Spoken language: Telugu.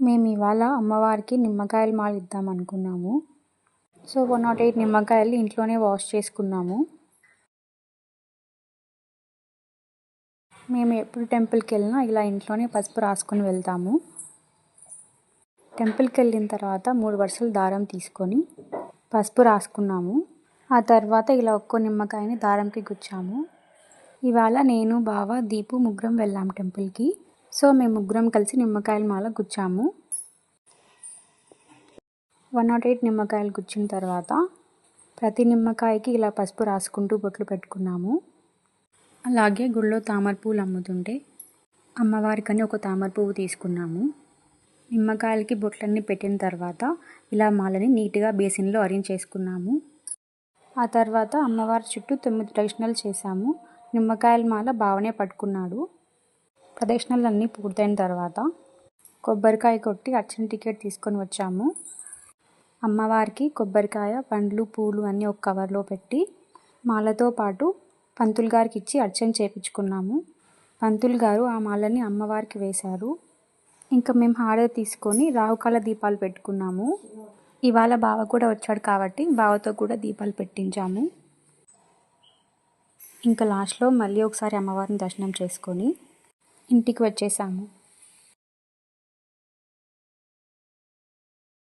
మేము ఇవాళ అమ్మవారికి నిమ్మకాయలు మాలిద్దాం అనుకున్నాము. సో వన్ నాట్ ఎయిట్ నిమ్మకాయలు ఇంట్లోనే వాష్ చేసుకున్నాము. మేము ఎప్పుడు టెంపుల్కి వెళ్ళినా ఇలా ఇంట్లోనే పసుపు రాసుకొని వెళ్తాము. టెంపుల్కి వెళ్ళిన తర్వాత మూడు వరుసలు దారం తీసుకొని పసుపు రాసుకున్నాము. ఆ తర్వాత ఇలా ఒక్కో నిమ్మకాయని దారంకి గుచ్చాము. ఇవాళ నేను బావ దీపు ముగ్గురం వెళ్ళాము టెంపుల్కి. సో మేము ముగ్గురం కలిసి నిమ్మకాయల మాల గుచ్చాము. వన్ నాట్ ఎయిట్ నిమ్మకాయలు గుచ్చిన తర్వాత ప్రతి నిమ్మకాయకి ఇలా పసుపు రాసుకుంటూ బొట్లు పెట్టుకున్నాము. అలాగే గుళ్ళో తామర పువ్వులు అమ్ముతుంటే అమ్మవారికని ఒక తామర పువ్వు తీసుకున్నాము. నిమ్మకాయలకి బొట్లన్నీ పెట్టిన తర్వాత ఇలా మాలని నీట్గా బేసిన్లో అరేంజ్ చేసుకున్నాము ఆ తర్వాత అమ్మవారి చుట్టూ తొమ్మిది ప్రదక్షిణలు చేశాము. నిమ్మకాయల మాల బావనే పట్టుకున్నాడు. ప్రదక్షిణలు అన్నీ పూర్తయిన తర్వాత కొబ్బరికాయ కొట్టి అర్చన టికెట్ తీసుకొని వచ్చాము. అమ్మవారికి కొబ్బరికాయ పండ్లు పూలు అన్నీ ఒక కవర్లో పెట్టి మాలతో పాటు పంతులు గారికి ఇచ్చి అర్చన చేపించుకున్నాము. పంతులు గారు ఆ మాలని అమ్మవారికి వేశారు. ఇంకా మేము హారతి తీసుకొని రాహుకాల దీపాలు పెట్టుకున్నాము. ఇవాళ బావ కూడా వచ్చాడు కాబట్టి బావతో కూడా దీపాలు పెట్టించాము. ఇంకా లాస్ట్లో మళ్ళీ ఒకసారి అమ్మవారిని దర్శనం చేసుకొని ఇంటికి వచ్చేసాము.